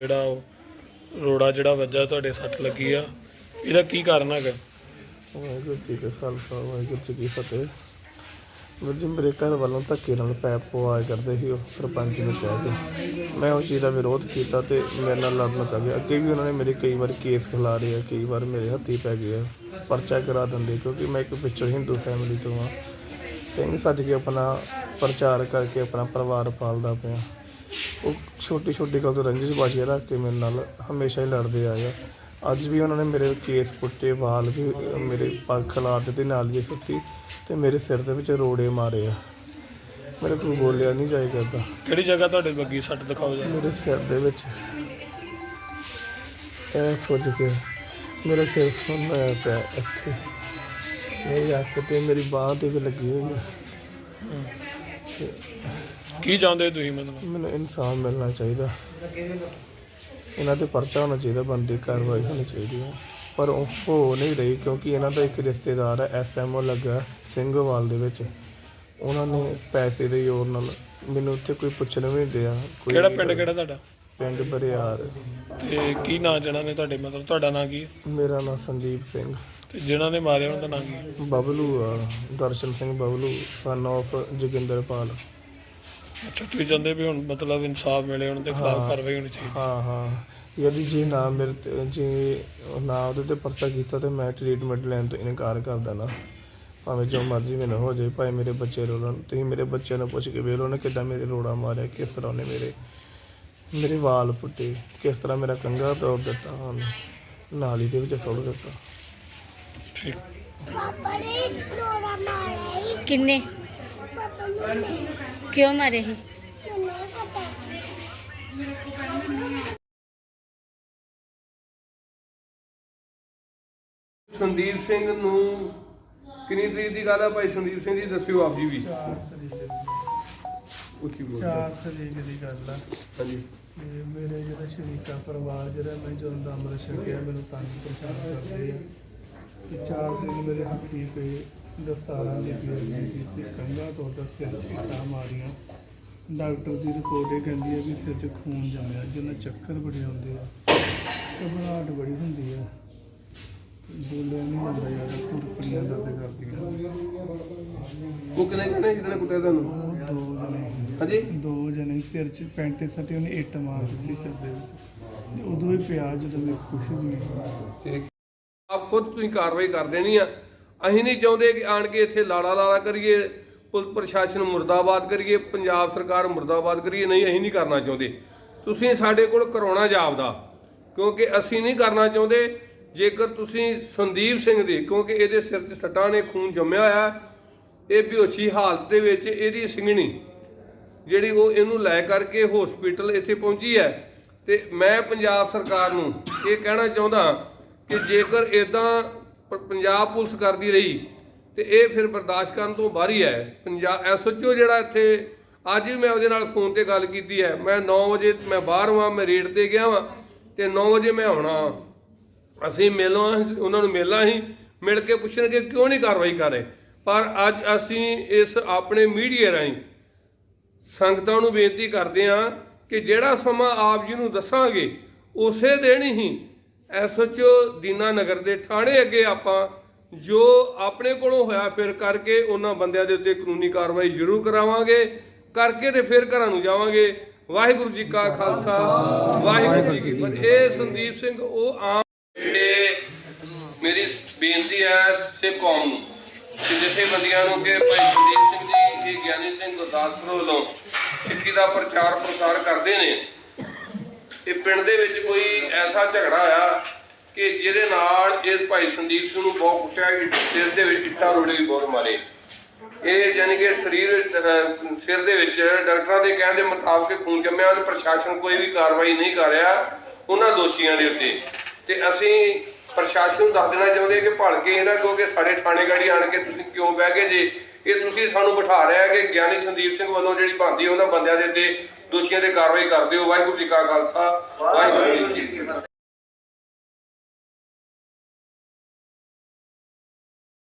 ਜਿਹੜਾ ਉਹ ਰੋੜਾ ਜਿਹੜਾ ਵੱਜਾ ਤੁਹਾਡੇ ਸੱਟ ਲੱਗੀ ਆ, ਇਹਦਾ ਕੀ ਕਾਰਨ ਹੈਗਾ? ਵਾਹਿਗੁਰੂ ਜੀ ਕਾ ਖਾਲਸਾ, ਵਾਹਿਗੁਰੂ ਜੀ ਕੀ ਫਤਿਹ। ਵੀਰ ਮੇਰੇ ਘਰ ਵੱਲੋਂ ਧੱਕੇ ਨਾਲ ਪੈਪ ਪਵਾਇਆ ਕਰਦੇ ਸੀ ਉਹ ਸਰਪੰਚ ਨੂੰ ਕਹਿ ਕੇ। ਮੈਂ ਉਹ ਚੀਜ਼ ਦਾ ਵਿਰੋਧ ਕੀਤਾ ਤੇ ਮੇਰੇ ਨਾਲ ਲੜਨ ਲੱਗ ਗਿਆ ਅੱਗੇ ਵੀ ਉਹਨਾਂ ਨੇ ਮੇਰੇ ਕਈ ਵਾਰ ਕੇਸ ਖਿਲਾ ਰਹੇ ਆ, ਕਈ ਵਾਰ ਮੇਰੇ ਹੱਥੀ ਪੈ ਗਏ ਆ, ਪਰਚਾ ਕਰਾ ਦਿੰਦੇ, ਕਿਉਂਕਿ ਮੈਂ ਇੱਕ ਪਿੱਛੋਂ ਹਿੰਦੂ ਫੈਮਿਲੀ ਤੋਂ ਆ। ਸਿੰਘ ਸੱਜ ਕੇ ਆਪਣਾ ਪ੍ਰਚਾਰ ਕਰਕੇ ਆਪਣਾ ਪਰਿਵਾਰ ਪਾਲਦਾ ਪਿਆ। ਉਹ ਛੋਟੀ ਛੋਟੀ ਗੱਲ ਤੋਂ ਰੰਜਿਸ਼ ਬਾਜੀ ਰੱਖ ਕੇ ਮੇਰੇ ਨਾਲ ਹਮੇਸ਼ਾ ਹੀ ਲੜਦੇ ਆਏ ਆ। ਅੱਜ ਵੀ ਉਹਨਾਂ ਨੇ ਮੇਰੇ ਕੇਸ ਪੁੱਟੇ ਵਾਲ ਵੀ ਮੇਰੇ ਪੱਗ ਖਿਲਾ ਦਿੱਤੇ ਨਾਲ ਜੀ ਸੁੱਟੀ ਤੇ ਮੇਰੇ ਸਿਰ ਦੇ ਵਿੱਚ ਰੋੜੇ ਮਾਰੇ ਆ। ਮੇਰੇ ਕੋਲ ਬੋਲਿਆ ਨਹੀਂ ਜਾਏ ਕਰਦਾ। ਕਿਹੜੀ ਜਗ੍ਹਾ ਤੁਹਾਡੇ ਲੱਗੀ ਸੱਟ ਦਿਖਾਓ ਜਰਾ? ਮੇਰੇ ਸਿਰ ਦੇ ਵਿੱਚ। ਇਹ ਸੋਚ ਕੇ ਮੇਰਾ ਸਿਰ ਸੁੰਨਾ ਪਿਆ ਇੱਥੇ। ਮੇਰੀ ਅੱਖ ਤੇ ਮੇਰੀ ਬਾਹ ਤੇ ਵੀ ਲੱਗੀ ਹੋਈ ਹੈ। ਕੀ ਚਾਹੁੰਦੇ ਤੁਸੀਂ ਮਤਲਬ ਮੈਨੂੰ ਇਨਸਾਫ ਮਿਲਣਾ ਚਾਹੀਦਾ। ਇਹਨਾਂ ਤੇ ਪਰਚਾ ਹੋਣਾ ਚਾਹੀਦਾ ਬੰਦੀ ਕਾਰਵਾਈ ਹੋਣੀ ਚਾਹੀਦੀ ਹੈ ਪਰ ਉਹ ਹੋ ਨਹੀਂ ਰਹੀ ਕਿਉਂਕਿ ਇਹਨਾਂ ਦਾ ਇੱਕ ਰਿਸ਼ਤੇਦਾਰ ਹੈ ਐਸਐਮਓ ਲੱਗਾ ਸਿੰਘੋਵਾਲ ਦੇ ਵਿੱਚ। ਉਹਨਾਂ ਨੇ ਪੈਸੇ ਦੇ ਜ਼ੋਰ ਨਾਲ ਮੈਨੂੰ ਉੱਥੇ ਕੋਈ ਪੁੱਛਣ ਵੀ ਨਹੀਂ ਦਿਆ। ਕੋਈ ਕਿਹੜਾ ਪਿੰਡ ਕਿਹੜਾ ਤੁਹਾਡਾ? ਪਿੰਡ ਬਰਿਆਰ। ਤੇ ਕੀ ਨਾਂ ਜਿਹਨਾਂ ਨੇ ਤੁਹਾਡੇ ਮਤਲਬ ਤੁਹਾਡਾ ਨਾਂ ਕੀ ਹੈ ਮੇਰਾ ਨਾਮ ਸੰਦੀਪ ਸਿੰਘ। ਤੇ ਜਿਨ੍ਹਾਂ ਨੇ ਮਾਰਿਆ ਉਹਨਾਂ ਦਾ ਨਾਂ ਕੀ ਹੈ ਬਬਲੂ ਆ ਦਰਸ਼ਨ ਸਿੰਘ ਬਬਲੂ ਸਨ of ਜੋਗਿੰਦਰਪਾਲ। ਅੱਛਾ ਤੁਸੀਂ ਚਾਹੁੰਦੇ ਵੀ ਹੁਣ ਮਤਲਬ ਇਨਸਾਫ ਮਿਲੇ ਉਹਨਾਂ ਦੇ ਖਿਲਾਫ। ਕਾਰਵਾਈ ਹੋਣੀ ਚਾਹੀਦੀ। ਹਾਂ ਹਾਂ। ਯਦि ਜੇ ਨਾ ਮੇਰੇ ਤੇ- ਜੇ ਨਾ ਉਹਦੇ ਤੇ ਪਰਚਾ ਕੀਤਾ ਤੇ ਮੈਂ ਟ੍ਰੀਟਮੈਂਟ ਲੈਣ ਤੋਂ ਇਨਕਾਰ ਕਰ ਦੇਣਾ। ਭਾਵੇਂ ਜੋ ਮਰਜ਼ੀ ਮੈਨੂੰ ਹੋ ਜਾਏ ਭਾਵੇਂ ਮੇਰੇ ਬੱਚੇ ਰੋਣ ਤੁਸੀਂ ਮੇਰੇ ਬੱਚਿਆਂ ਨੂੰ ਪੁੱਛ ਕੇ ਵੇਖ ਲਓ ਉਹਨੇ ਕਿੱਦਾਂ ਮੇਰੇ ਰੋੜਾ ਮਾਰਿਆ ਕਿਸ ਤਰ੍ਹਾਂ ਉਹਨੇ ਮੇਰੇ ਮੇਰੇ ਵਾਲ ਪੁੱਟੇ ਕਿਸ ਤਰ੍ਹਾਂ ਮੇਰਾ ਕੰਗਾ ਤੋੜ ਦਿੱਤਾ ਉਹਨੇ ਨਾਲੀ ਦੇ ਵਿੱਚ ਸੁੱਟ ਦਿੱਤਾ। ਠੀਕ। ਪਾਪਾ ਨੇ ਡੋਰਾ ਮਾਰਿਆ ਹੀ ਕਿੰਨੇ? ਸੀ ਕਿੰਨੇ ਪਤਾ ਸੰਦੀਪ ਸਿੰਘ ਨੂੰ ਕਿੰਨੀ ਤਰੀਕ ਦੀ ਗੱਲ ਹੈ ਭਾਈ? ਸੰਦੀਪ ਸਿੰਘ ਜੀ ਦੱਸਿਓ ਆਪ ਜੀ ਵੀ। ਉੱਚੀ ਬੋਲ। ਚਾਰ ਤਰੀਕ ਦੀ ਗੱਲ ਆ। ਹਾਂਜੀ। ਤੇ ਮੇਰੇ ਜਿਹੜਾ ਸ਼ਰੀਕਾ ਪਰਿਵਾਰ ਜਿਹੜਾ ਮੈਂ ਜਦੋਂ ਦਾ ਅੰਮ੍ਰਿਤ ਛਕਿਆ ਮੈਨੂੰ ਤੰਗ ਪਰੇਸ਼ਾਨ ਕਰਦੇ ਆ। ਤੇ ਚਾਰ ਦਿਨ ਮੇਰੇ ਹੱਥੀ ਪਏ। ਦਸਤਾਰਾਂ ਦੀ ਪੀੜ੍ਹੀ ਸੀ ਤੇ ਕੰਗਾ ਤੋਂ ਤਾਂ ਸਿਰ 'ਚ ਇੱਟਾਂ ਮਾਰੀਆਂ। ਡਾਕਟਰ ਦੀ ਰਿਪੋਰਟ ਇਹ ਕਹਿੰਦੀ ਹੈ ਵੀ ਸਿਰ 'ਚ ਖੂਨ ਜੰਮਿਆ ਜਿਹਨਾਂ ਚੱਕਰ ਬੜੇ ਆਉਂਦੇ ਆ ਘਬਰਾਹਟ ਬੜੀ ਹੁੰਦੀ ਆ। ਬੋਲਿਆ ਨਹੀਂ ਜਾਂਦਾ ਯਾਰ ਕੁੜਪਣੀਆਂ ਦਰਦ ਕਰਦੀਆਂ ਉਹ ਕਿੰਨੇ ਕਿੰਨੇ ਜਿਹਨੇ ਕੁੱਟਿਆ ਤੁਹਾਨੂੰ? ਦੋ ਜਣੇ ਹਾਂਜੀ? ਦੋ ਜਣੇ ਸਿਰ 'ਚ ਪੈਂਟੇ ਸੱਟੇ ਉਹਨੇ ਇੱਟ ਮਾਰ ਦਿੱਤੀ ਸਿਰ ਦੇ ਵਿੱਚ। ਉਦੋਂ ਹੀ ਪਿਆ ਜਦੋਂ ਨਹੀਂ ਹੋਇਆ। ਠੀਕ ਆਪ ਖੁਦ ਤੁਸੀਂ ਕਾਰਵਾਈ ਕਰ ਦੇਣੀ ਆ। ਅਸੀਂ ਨਹੀਂ ਚਾਹੁੰਦੇ ਕਿ ਆਣ ਕੇ ਇੱਥੇ ਲਾੜਾ ਲਾੜਾ ਕਰੀਏ ਪੁਲਿਸ ਪ੍ਰਸ਼ਾਸਨ ਮੁਰਦਾਬਾਦ ਕਰੀਏ, ਪੰਜਾਬ ਸਰਕਾਰ ਮੁਰਦਾਬਾਦ ਕਰੀਏ, ਨਹੀਂ, ਅਸੀਂ ਨਹੀਂ ਕਰਨਾ ਚਾਹੁੰਦੇ। ਤੁਸੀਂ ਸਾਡੇ ਕੋਲ ਕਰਾਉਣਾ ਜਾਪਦਾ ਕਿਉਂਕਿ ਅਸੀਂ ਨਹੀਂ ਕਰਨਾ ਚਾਹੁੰਦੇ। ਜੇਕਰ ਤੁਸੀਂ ਸੰਦੀਪ ਸਿੰਘ ਦੀ, ਕਿਉਂਕਿ ਇਹਦੇ ਸਿਰ 'ਤੇ ਸੱਟਾਂ ਨੇ, ਖੂਨ ਜੰਮਿਆ ਹੋਇਆ, ਇਹ ਬੇਹੋਸ਼ੀ ਹਾਲਤ ਦੇ ਵਿੱਚ ਇਹਦੀ ਸਿੰਘਣੀ, ਜਿਹੜੀ ਉਹ ਇਹਨੂੰ ਲੈ ਕਰਕੇ ਹਸਪੀਟਲ ਇੱਥੇ ਪਹੁੰਚੀ ਹੈ। ਤੇ ਮੈਂ ਪੰਜਾਬ ਸਰਕਾਰ ਨੂੰ ਇਹ ਕਹਿਣਾ ਚਾਹੁੰਦਾ ਕਿ ਜੇਕਰ ਇਦਾਂ ਪੰਜਾਬ ਪੁਲਿਸ ਕਰਦੀ ਰਹੀ ਤੇ ਇਹ ਫਿਰ ਬਰਦਾਸ਼ਤ ਕਰਨ ਤੋਂ ਬਾਹਰ ਹੀ ਹੈ ਪੰਜਾਬ ਐਸਓਚਓ ਜਿਹੜਾ ਇੱਥੇ ਅੱਜ ਵੀ ਮੈਂ ਉਹਦੇ ਨਾਲ ਫੋਨ ਤੇ ਗੱਲ ਕੀਤੀ ਹੈ। ਮੈਂ 9 ਵਜੇ ਮੈਂ ਬਾਹਰ ਵਾਂ, ਮੈਂ ਰੇਡ ਤੇ ਗਿਆ ਵਾਂ ਤੇ 9 ਵਜੇ ਮੈਂ ਆਉਣਾ ਅਸੀਂ ਮਿਲਣਾ ਉਹਨਾਂ ਨੂੰ ਮਿਲਣਾ ਹੀ, ਮਿਲ ਕੇ ਪੁੱਛਣਗੇ ਕਿਉਂ ਨਹੀਂ ਕਾਰਵਾਈ ਕਰ ਰਹੇ। ਪਰ ਅੱਜ ਅਸੀਂ ਇਸ ਆਪਣੇ ਮੀਡੀਆ ਰਾਹੀਂ ਸੰਗਤਾਂ ਨੂੰ ਬੇਨਤੀ ਕਰਦੇ ਹਾਂ ਕਿ ਜਿਹੜਾ ਸਮਾਂ ਆਪ ਜੀ ਨੂੰ ਦੱਸਾਂਗੇ, ਉਸੇ ਦਿਨ ਹੀ ਐਸਓਚਓ ਦੀਨਾ ਨਗਰ ਦੇ ਥਾਣੇ ਅੱਗੇ ਆਪਾਂ ਜੋ ਆਪਣੇ ਕੋਲੋਂ ਹੋਇਆ ਫਿਰ ਕਰਕੇ ਉਹਨਾਂ ਬੰਦਿਆਂ ਦੇ ਉੱਤੇ ਕਾਨੂੰਨੀ ਕਾਰਵਾਈ ਜ਼ਰੂਰ ਕਰਾਵਾਂਗੇ, ਕਰਕੇ ਤੇ ਫਿਰ ਘਰਾਂ ਨੂੰ ਜਾਵਾਂਗੇ। ਵਾਹਿਗੁਰੂ ਜੀ ਕਾ ਖਾਲਸਾ, ਵਾਹਿਗੁਰੂ ਜੀ ਕੀ ਫਤਿਹ। ਇਹ ਸੰਦੀਪ ਸਿੰਘ, ਉਹ ਆਮ ਇਹ ਮੇਰੀ ਬੇਨਤੀ ਹੈ ਸਿੱਖ ਕੌਮ ਨੂੰ ਕਿ ਜਥੇਬੰਦੀਆਂ ਨੂੰ ਕਿ ਭਾਈ ਸੰਦੀਪ ਸਿੰਘ ਜੀ, ਇਹ ਗਿਆਨੀ ਸਿੰਘ ਗੁਰਦਾਸਪੁਰ ਵੱਲੋਂ ਸਿੱਖੀ ਦਾ ਪ੍ਰਚਾਰ ਪ੍ਰਸਾਰ ਕਰਦੇ ਨੇ। ਇਹ ਪਿੰਡ ਦੇ ਵਿੱਚ ਕੋਈ ਐਸਾ ਝਗੜਾ ਹੋਇਆ ਕਿ ਜਿਹਦੇ ਨਾਲ ਇਸ ਭਾਈ ਸੰਦੀਪ ਸਿੰਘ ਨੂੰ ਬਹੁਤ ਕੁੱਟਿਆ ਕਿ ਸਿਰ ਦੇ ਵਿੱਚ ਇੱਟਾਂ ਰੋੜੇ ਵੀ ਬਹੁਤ ਮਾਰੇ। ਇਹ ਯਾਨੀ ਕਿ ਸਰੀਰ ਸਿਰ ਦੇ ਵਿੱਚ ਡਾਕਟਰਾਂ ਦੇ ਕਹਿਣ ਦੇ ਮੁਤਾਬਕ ਖੂਨ ਜੰਮਿਆ ਤੇ ਪ੍ਰਸ਼ਾਸਨ ਕੋਈ ਵੀ ਕਾਰਵਾਈ ਨਹੀਂ ਕਰ ਰਿਹਾ ਉਹਨਾਂ ਦੋਸ਼ੀਆਂ ਦੇ ਉੱਤੇ। ਤੇ ਅਸੀਂ ਪ੍ਰਸ਼ਾਸਨ ਨੂੰ ਦੱਸ ਦੇਣਾ ਚਾਹੁੰਦੇ ਕਿ ਭਲਕੇ ਕੇ ਇਹਨਾਂ ਕਿਉਂਕਿ ਸਾਡੇ ਥਾਣੇ ਗਾੜੀ ਆਣ ਕੇ ਤੁਸੀਂ ਕਿਉਂ ਬਹਿ ਗਏ ਜੇ? ਇਹ ਤੁਸੀਂ ਸਾਨੂੰ ਬਿਠਾ ਰਿਹਾ ਕਿ ਗਿਆਨੀ ਸੰਦੀਪ ਸਿੰਘ ਵੱਲੋਂ ਜਿਹੜੀ ਭਾਂਦੀ ਉਹਨਾਂ ਬੰਦਿਆਂ ਦੇ ਉੱਤੇ ਦੋਸ਼ੀਆਂ ਤੇ ਕਾਰਵਾਈ ਕਰਦੇ ਹੋ। ਵਾਹਿਗੁਰੂ ਜੀ ਕਾ ਖਾਲਸਾ, ਵਾਹਿਗੁਰੂ ਜੀ ਕੀ ਫਤਿਹ।